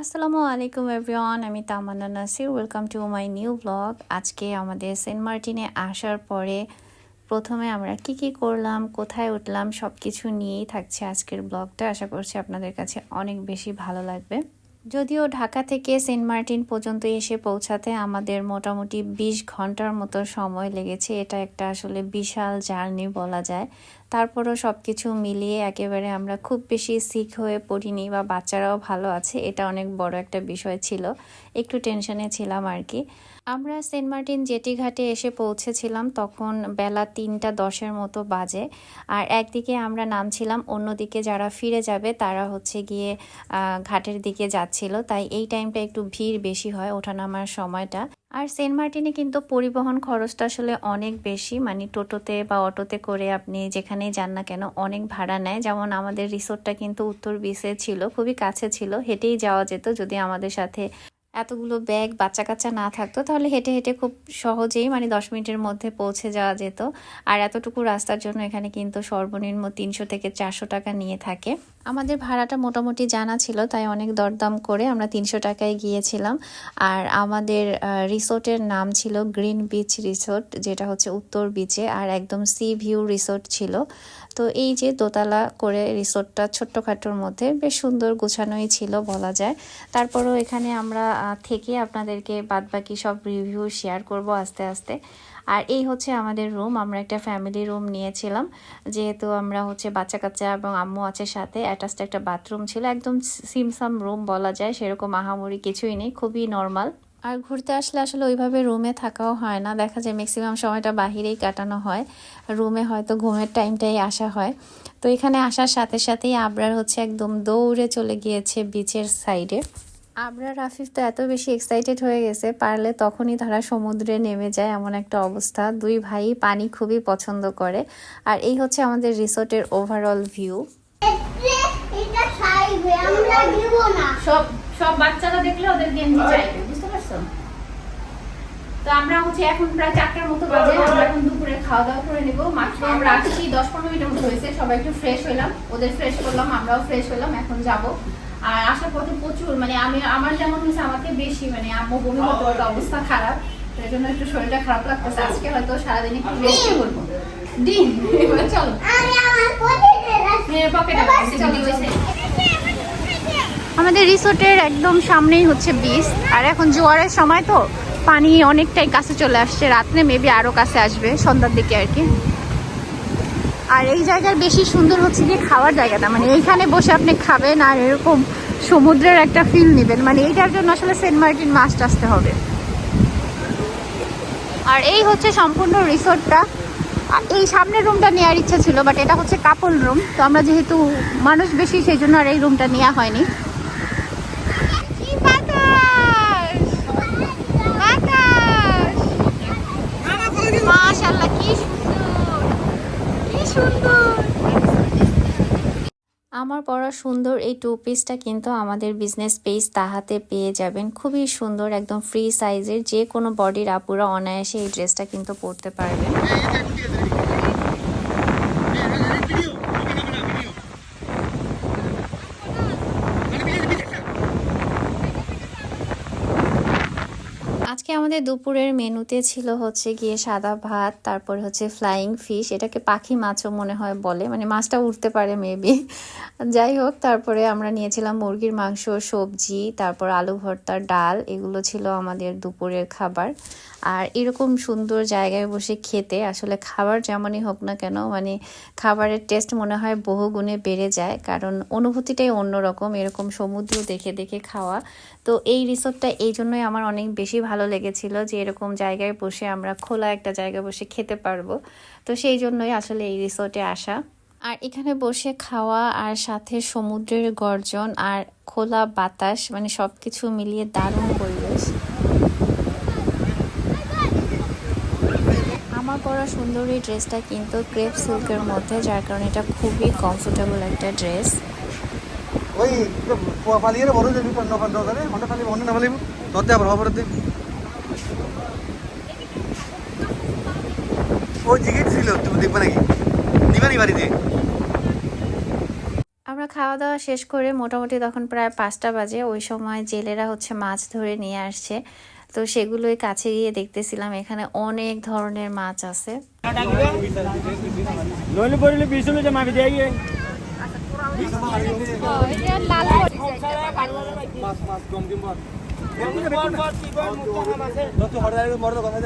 আসসালামু আলাইকুম এভরিওয়ান, আমি Tamanna Nasir. Welcome to my new blog আজকে আমাদের সেন্ট মার্টিনে আসার পরে প্রথমে আমরা কি কি করলাম, কোথায় উঠলাম সব কিছু নিয়েই থাকছে আজকের ব্লগটা আশা করছি আপনাদের কাছে অনেক বেশি ভালো লাগবে। যদিও ঢাকা থেকে সেন্ট মার্টিন পর্যন্ত এসে পৌঁছাতে আমাদের মোটামুটি বিশ ঘণ্টার মতো সময় লেগেছে। এটা একটা আসলে বিশাল জার্নি বলা যায়। তারপরও সব কিছু মিলিয়ে একেবারে আমরা খুব বেশি সিক হয়ে পড়িনি বা বাচ্চারাও ভালো আছে, এটা অনেক বড় একটা বিষয় ছিল। একটু টেনশনে ছিলাম আর কি। আমরা সেন্ট মার্টিন জেটি ঘাটে এসে পৌঁছেছিলাম তখন বেলা তিনটা দশের মতো বাজে। আর একদিকে আমরা নামছিলাম, অন্যদিকে যারা ফিরে যাবে তারা হচ্ছে গিয়ে ঘাটের দিকে যাচ্ছিল। তাই এই টাইমটা একটু ভিড় বেশি হয় ওঠানামার সময়টা। আর সেন্ট মার্টিনে কিন্তু পরিবহন খরচটা আসলে অনেক বেশি। মানে টোটোতে বা অটোতে করে আপনি যেখানেই যান না কেন অনেক ভাড়া নেয়। যেমন আমাদের রিসোর্টটা কিন্তু উত্তর বিচে ছিল, খুবই কাছে ছিল। হেঁটেই যাওয়া যেত যদি আমাদের সাথে এতগুলো ব্যাগ বাচ্চা কাচ্চা না থাকতো, তাহলে হেঁটে হেঁটে খুব সহজেই মানে দশ মিনিটের মধ্যে পৌঁছে যাওয়া যেত। আর এতটুকু রাস্তার জন্য এখানে কিন্তু সর্বনিম্ন তিনশো থেকে চারশো টাকা নিয়ে থাকে। আমাদের ভাড়াটা মোটামুটি জানা ছিল, তাই অনেক দরদাম করে আমরা তিনশো টাকায় গিয়েছিলাম। আর আমাদের রিসোর্টের নাম ছিল গ্রিন বিচ রিসোর্ট, যেটা হচ্ছে উত্তর বিচে, আর একদম সি ভিউ রিসোর্ট ছিল। তো এই যে দোতলা করে রিসোর্টটা ছোট্টখাটোর মধ্যে বেশ সুন্দর গোছানোই ছিল বলা যায়। তারপরও এখানে আমরা থেকে আপনাদেরকে বাদবাকি সব রিভিউ শেয়ার করব আস্তে আস্তে। আর এই হচ্ছে আমাদের রুম আমরা একটা ফ্যামিলি রুম নিয়েছিলাম। যেহেতু আমরা হচ্ছে বাচ্চা কাচ্চা এবং আম্মু আছে সাথে অ্যাটাচড একটা বাথরুম ছিল, একদম সিমসাম রুম বলা যায়, সেরকম আহামরি কিছুই নেই, খুবই নর্মাল আর ঘুরতে আসলে আসলে ওইভাবে রুমে থাকাও হয় না, দেখা যায় ম্যাক্সিমাম সময়টা বাহিরেই কাটানো হয় রুমে হয়তো ঘুমের টাইমটাই আসা হয়। তো এখানে আসার সাথে সাথেই আবরার হচ্ছে একদম দৌড়ে চলে গিয়েছে বিচের সাইডে আবরার রাফিফ তো এত বেশি এক্সাইটেড হয়ে গেছে, পারলে তখনই তারা সমুদ্রে নেমে যায় এমন একটা অবস্থা। দুই ভাই পানি খুবই পছন্দ করে। আর এই হচ্ছে আমাদের রিসোর্টের ওভারঅল ভিউ আমরা সব বাচ্চারা দেখলে ওদের গেঞ্জি বুঝতে পারছ? তো আমরা হচ্ছে এখন প্রায় চারটার মতো বাজে, আমরা এখন দুপুরে খাওয়া দাওয়া করে নিব। মাত্র আমরা আসছি দশ পনেরো মতো হয়েছে, সবাই একটু ফ্রেশ হইলাম। ওদের ফ্রেশ করলাম, আমরাও ফ্রেশ হইলাম, এখন যাব। আর আসার পথে প্রচুর মানে আমি আমার যেমন হয়েছে আমাকে বেশি মানে আম্মু বমি করতে অবস্থা খারাপ। তো জন্য একটু শরীরটা খারাপ লাগতেছে। আজকে হয়তো সারাদিন একটু রেস্ট করব। ডিম এবার চলো। side। আমাদের রিসোর্টের একদম সামনেই হচ্ছে বিচ আর এখন জোয়ারের সময় তো পানি অনেকটাই কাছে চলে আসছে। রাত্রে মেবি আরও কাছে আসবে সন্ধ্যার দিকে আর কি। আর এই জায়গার বেশি সুন্দর হচ্ছে যে খাওয়ার জায়গাটা। মানে এইখানে বসে আপনি খাবেন আর এরকম সমুদ্রের একটা ফিল নেবেন। মানে এইটার জন্য আসলে সেন্ট মার্টিন মাস্ট আসতে হবে। আর এই হচ্ছে সম্পূর্ণ রিসোর্টটা। এই সামনের রুমটা নেওয়ার ইচ্ছা ছিল বাট এটা হচ্ছে কাপল রুম তো আমরা যেহেতু মানুষ বেশি, সেই জন্য আর এই রুমটা নেওয়া হয়নি কি বাতাস বাতাস মাশাআল্লাহ কি সুন্দর কি সুন্দর আমার পরা সুন্দর, এই টু পিসটা কিন্তু আমাদের বিজনেস পেজ তাহাতে পেয়ে যাবেন। খুবই সুন্দর, একদম ফ্রি সাইজের যে কোনো বডির আপুরা অনায়াসে এই ড্রেসটা কিন্তু পরতে পারবেন আজকে আমাদের দুপুরের মেনুতে ছিল হচ্ছে গিয়ে সাদা ভাত, তারপর হচ্ছে ফ্লাইং ফিশ এটাকে পাখি মাছও মনে হয় বলে মানে মাছটা উঠতে পারে মেবি যাই হোক, তারপরে আমরা নিয়েছিলাম মুরগির মাংস, সবজি, তারপর আলু ভর্তা, ডাল, এগুলো ছিল আমাদের দুপুরের খাবার। আর এরকম সুন্দর জায়গায় বসে খেতে, আসলে খাবার যেমনই হোক না কেন মানে খাবারের টেস্ট মনে হয় বহু গুণে বেড়ে যায়, কারণ অনুভূতিটাই অন্যরকম, এরকম সমুদ্র দেখে দেখে খাওয়া। তো এই রিসোর্টটা এই জন্যই আমার অনেক বেশি ভালো লেগেছিল যে এরকম জায়গায় বসে আমরা খোলা একটা জায়গায় বসে খেতে পারব। তো সেই জন্যই আসলে এই রিসোর্টে আসা। আর এখানে বসে খাওয়া আর সাথে সমুদ্রের গর্জন আর খোলা বাতাস মানে সব কিছু মিলিয়ে দারুণ পরিবেশ। আমার পরা সুন্দর এই ড্রেসটা কিন্তু ক্রেপ সিল্কের মধ্যে, যার কারণে এটা খুবই কমফোর্টেবল একটা ড্রেস। ওই পালিয়ে বড় যাবি পণ্য পণ্য করে মনে পালি মনে না পালিব ধরতে আবার খবর দে জিগেট ছিল তুমি দেখবে নাকি দিবা নি বাড়িতে আমরা খাওয়া দাওয়া শেষ করে মোটামুটি তখন প্রায় পাঁচটা বাজে ওই সময় জেলেরা হচ্ছে মাছ ধরে নিয়ে আসছে তো সেগুলোই কাছে গিয়ে দেখতেছিলাম এখানে অনেক ধরনের মাছ আছে মাছ মাছ যত হঠাৎ মরদ কথা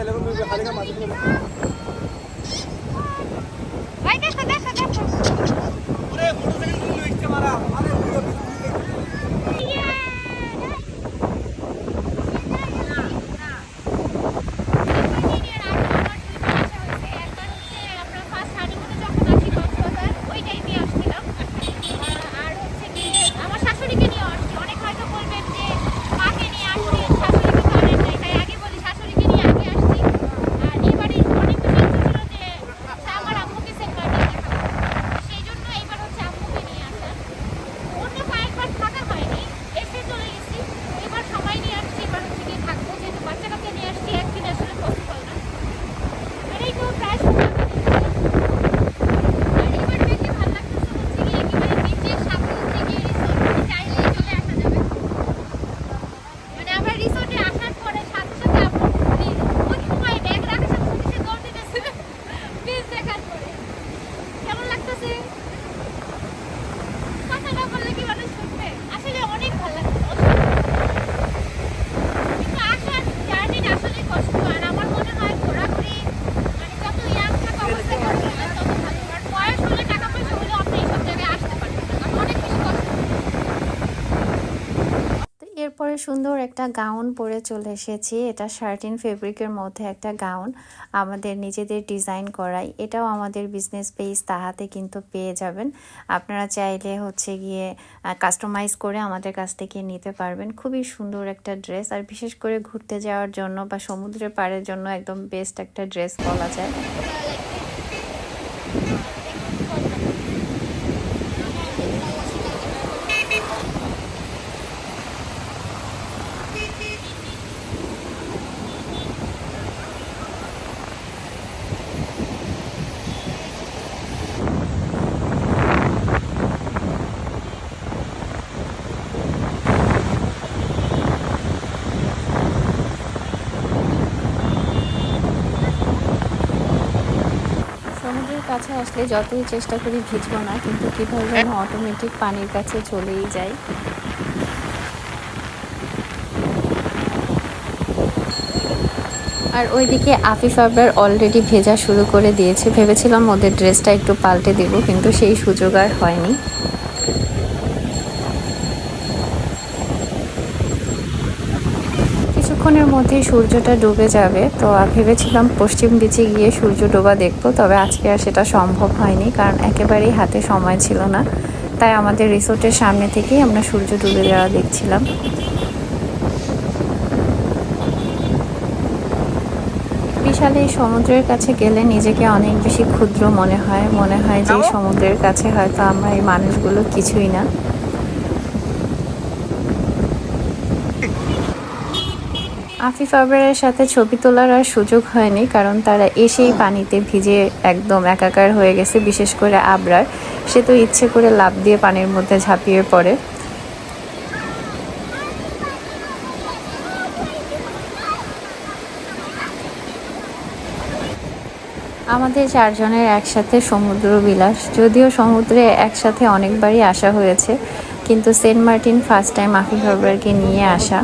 খালি মাছ আমার শাশুড়িকে নিয়ে আসছি অনেক হয়তো বলবেন যে মাকে নিয়ে আসছি শাশুড়িকে তো আনেন নাই তাই আগে বলি শাশুড়িকে নিয়ে আগে আসছি আর এবারে অনেক বেশি ইচ্ছে ছিল যে আচ্ছা, আমার আম্মুকে সেন্ট মার্টিনে দেখাবো সেই জন্য এবার হচ্ছে আম্মুকে নিয়ে আসা অন্য কয়েকবার থাকা হয়নি এসে চলে গেছি এবার সবাই নিয়ে আসছি এবার হচ্ছে গিয়ে থাকব যেহেতু বাচ্চা কাচ্চা নিয়ে আসছি একদিন আসলে পসিবল না আর এই তো প্রায় সময় আর এবার বেশি ভালো লাগতেছে হচ্ছে গিয়ে একেবারে নিচের সাথে হচ্ছে গিয়ে রিসোর্ট চাইলেই চলে আসা যাবে মানে আমরা রিসোর্টে আসার পরে সাথে সাথে আমরা ওই- ওই সময় ব্যাগ রাখার সাথে সাথে সে দৌড় দিতেছে বিচ দেখার পরে কেমন লাগতেছে কথা না বললে কি মানুষ শুনবে আসলে অনেক ভালো লাগছে কিন্তু আসার জার্নিটা আসলে কষ্ট আর আমার মনে হয় ঘোরাঘুরি মানে যত ইয়াং থাকা অবস্থায় করতে হয় তত ভালো আর বয়স হলে টাকা পয়সা হলে আপনি এইসব জায়গায় আসতে পারবেন না কারণ অনেক বেশি কষ্ট তো এরপরে সুন্দর একটা গাউন পরে চলে এসেছি। এটা শার্টিন ফেব্রিকের মধ্যে একটা গাউন। আমাদের নিজেদের ডিজাইন করাই। এটাও আমাদের বিজনেস পেজ তাহাতে কিন্তু পেয়ে যাবেন। আপনারা চাইলে হচ্ছে গিয়ে কাস্টমাইজ করে আমাদের কাছ থেকে নিতে পারবেন। খুবই সুন্দর একটা ড্রেস আর বিশেষ করে ঘুরতে যাওয়ার জন্য বা সমুদ্রের পাড়ের জন্য একদম বেস্ট একটা ড্রেস বলা যায় সমুদ্রের কাছে আসলে যতই চেষ্টা করি ভিজবো না, কিন্তু কীভাবে যেন অটোমেটিক পানির কাছে চলেই যায়। আর ওইদিকে আফিফ আবরার অলরেডি ভেজা শুরু করে দিয়েছে। ভেবেছিলাম ওদের ড্রেসটা একটু পাল্টে দেবো, কিন্তু সেই সুযোগ আর হয়নি। কিছুক্ষণের মধ্যেই সূর্যটা ডুবে যাবে। তো ভেবেছিলাম পশ্চিম বিচে গিয়ে সূর্য ডোবা দেখব তবে আজকে আর সেটা সম্ভব হয়নি কারণ একেবারেই হাতে সময় ছিল না। তাই আমাদের রিসোর্টের সামনে থেকেই আমরা সূর্য ডুবে যাওয়া দেখছিলাম। বিশাল এই সমুদ্রের কাছে গেলে নিজেকে অনেক বেশি ক্ষুদ্র মনে হয়। মনে হয় যে সমুদ্রের কাছে হয়তো আমরা এই মানুষগুলো কিছুই না। আফিফ আবরারের সাথে ছবি তোলার আর সুযোগ হয়নি, কারণ তারা এসেই পানিতে ভিজে একদম একাকার হয়ে গেছে, বিশেষ করে আবরার। সে তো ইচ্ছে করে লাফ দিয়ে পানির মধ্যে ঝাঁপিয়ে পড়ে। আমাদের চারজনের একসাথে সমুদ্র বিলাস। যদিও সমুদ্রে একসাথে অনেকবারই আসা হয়েছে, কিন্তু Saint Martin first time Afif আবরারকে নিয়ে আসা।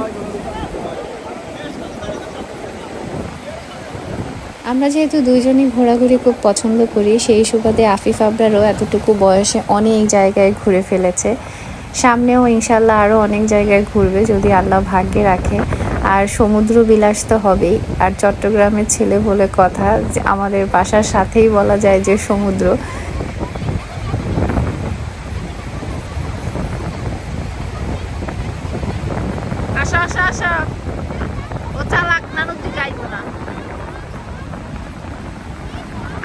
আমরা যেহেতু দুইজনই ঘোরাঘুরি খুব পছন্দ করি, সেই সুবাদে আফিফ আবরারও এতটুকু বয়সে অনেক জায়গায় ঘুরে ফেলেছে। সামনেও ইনশাল্লাহ আরও অনেক জায়গায় ঘুরবে যদি আল্লাহ ভাগ্যে রাখে। আর সমুদ্র বিলাস তো হবেই। আর চট্টগ্রামের ছেলে বলে কথা যে, আমাদের বাসার সাথেই বলা যায় যে সমুদ্র। আসা আসা আসা ও চালাক নানুর দিকে আইবো না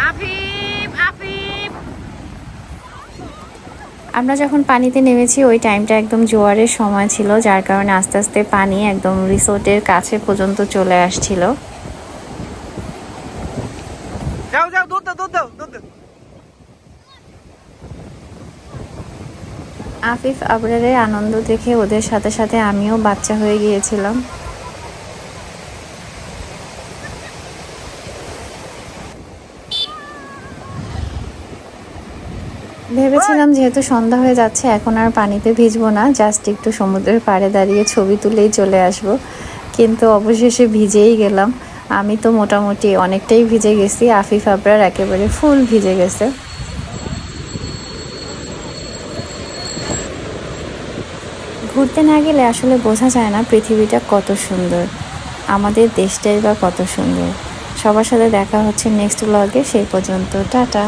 আফিফ আফিফ আমরা যখন পানিতে নেমেছি ওই টাইমটা একদম জোয়ারের সময় ছিল যার কারণে আস্তে আস্তে পানি একদম রিসোর্টের কাছে পর্যন্ত চলে আসছিল। যাও যাও দুধ দাও দুধ দাও দুধ দাও। আফিফ আবরারের আনন্দ দেখে ওদের সাথে সাথে আমিও বাচ্চা হয়ে গিয়েছিলাম। ভেবেছিলাম যেহেতু সন্ধ্যা হয়ে যাচ্ছে, এখন আর পানিতে ভিজবো না জাস্ট একটু সমুদ্রের পাড়ে দাঁড়িয়ে ছবি তুলেই চলে আসব। কিন্তু অবশেষে ভিজেই গেলাম। আমি তো মোটামুটি অনেকটাই ভিজে গেছি, আফিফ আবরার একেবারে ফুল ভিজে গেছে। ঘুরতে না গেলে আসলে বোঝা যায় না পৃথিবীটা কত সুন্দর, আমাদের দেশটাই বা কত সুন্দর। সবার সাথে দেখা হচ্ছে নেক্সট ব্লগে সেই পর্যন্ত, টাটা।